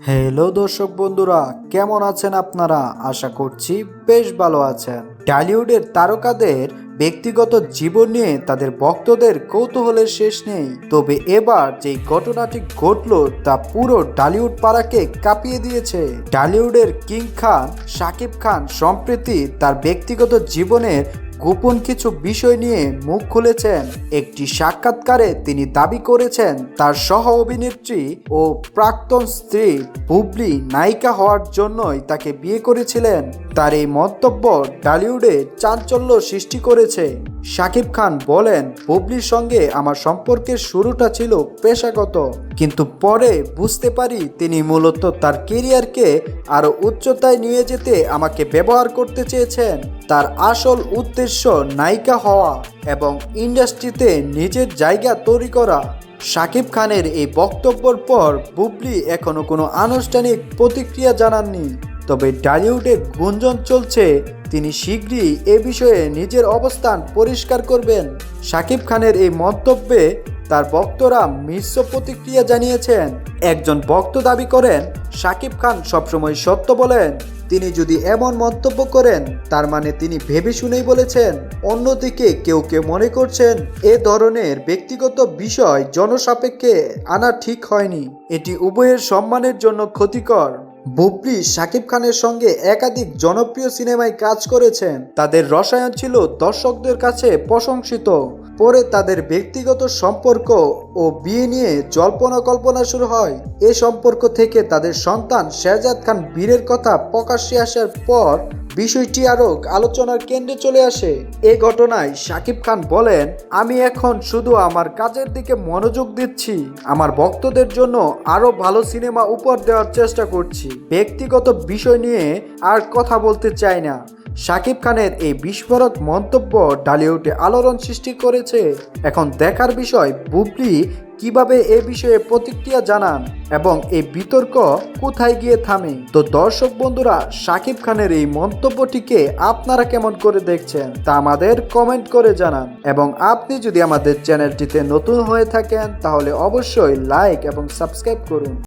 Hello দর্শক বন্ধুরা, কেমন আছেন আপনারা? আশা করছি বেশ ভালো আছেন। টলিউডের তারকাদের ব্যক্তিগত জীবন নিয়ে তাদের ভক্তদের কৌতূহলের শেষ নেই। তবে এবার যে ঘটনাটি ঘটলো, তা পুরো টলিউড পাড়াকে কাঁপিয়ে দিয়েছে। টলিউডের কিং খান শাকিব খান সম্প্রতি তার ব্যক্তিগত জীবনের গোপন কিছু বিষয় নিয়ে মুখ খুলেছেন। একটি সাক্ষাৎকারে তিনি দাবি করেছেন, তার সহ অভিনেত্রী ও প্রাক্তন স্ত্রী বুবলি নায়িকা হওয়ার জন্যই তাকে বিয়ে করেছিলেন। তার এই মন্তব্য টলিউডে চাঞ্চল্য সৃষ্টি করেছে। শাকিব খান বলেন, বুবলির সঙ্গে আমার সম্পর্কের শুরুটা ছিল পেশাগত। কিন্তু পরে বুঝতে পারি তিনি মূলত তার কেরিয়ারকে আরও উচ্চতায় নিয়ে যেতে আমাকে ব্যবহার করতে চেয়েছেন। তার আসল উদ্দেশ্য নায়িকা হওয়া এবং ইন্ডাস্ট্রিতে নিজের জায়গা তৈরি করা। শাকিব খানের এই বক্তব্যর পর বুবলি এখনও কোনো আনুষ্ঠানিক প্রতিক্রিয়া জানাননি। তবে টলিউডে গুঞ্জন চলছে, তিনি শীঘ্রই এ বিষয়ে নিজের অবস্থান পরিষ্কার করবেন। শাকিব খানের এই মন্তব্যে তার ভক্তরা মিশ্র প্রতিক্রিয়া জানিয়েছেন, একজন ভক্ত দাবি করেন শাকিব খান সবসময় সত্য বলেন। তিনি যদি এমন মন্তব্য করেন, তার মানে তিনি ভেবে শুনেই বলেছেন। অন্যদিকে কেউ কেউ মনে করছেন, এ ধরনের ব্যক্তিগত বিষয় জনসাপেক্ষে আনা ঠিক হয়নি। এটি উভয়ের সম্মানের জন্য ক্ষতিকর। বুবলি শাকিব খানের সঙ্গে একাধিক জনপ্রিয় সিনেমায় কাজ করেছেন। তাদের রসায়ন ছিল দর্শকদের কাছে প্রশংসিত। পরে তাদের ব্যক্তিগত সম্পর্ক ও বিয়ে নিয়ে জল্পনা কল্পনা শুরু হয়। এ সম্পর্ক থেকে তাদের সন্তান শেহজাদ খান বীরের কথা প্রকাশ্যে আসার পর বিষয়টি আরও আলোচনার কেন্দ্রে চলে আসে। এ ঘটনায় শাকিব খান বলেন, আমি এখন শুধু আমার কাজের দিকে মনোযোগ দিচ্ছি। আমার ভক্তদের জন্য আরও ভালো সিনেমা উপহার দেওয়ার চেষ্টা করছি। ব্যক্তিগত বিষয় নিয়ে আর কথা বলতে চাই না। শাকিব খানের এই বিস্ফোরক মন্তব্য ডালিউডে আলোড়ন সৃষ্টি করেছে। এখন দেখার বিষয়, বুবলি কীভাবে এ বিষয়ে প্রতিক্রিয়া জানান এবং এই বিতর্ক কোথায় গিয়ে থামে? তো দর্শক বন্ধুরা শাকিব খানের এই মন্তব্যটিকে আপনারা কেমন করে দেখছেন তা আমাদের কমেন্ট করে জানান। এবং আপনি যদি আমাদের চ্যানেলটিতে নতুন হয়ে থাকেন, তাহলে অবশ্যই লাইক এবং সাবস্ক্রাইব করুন।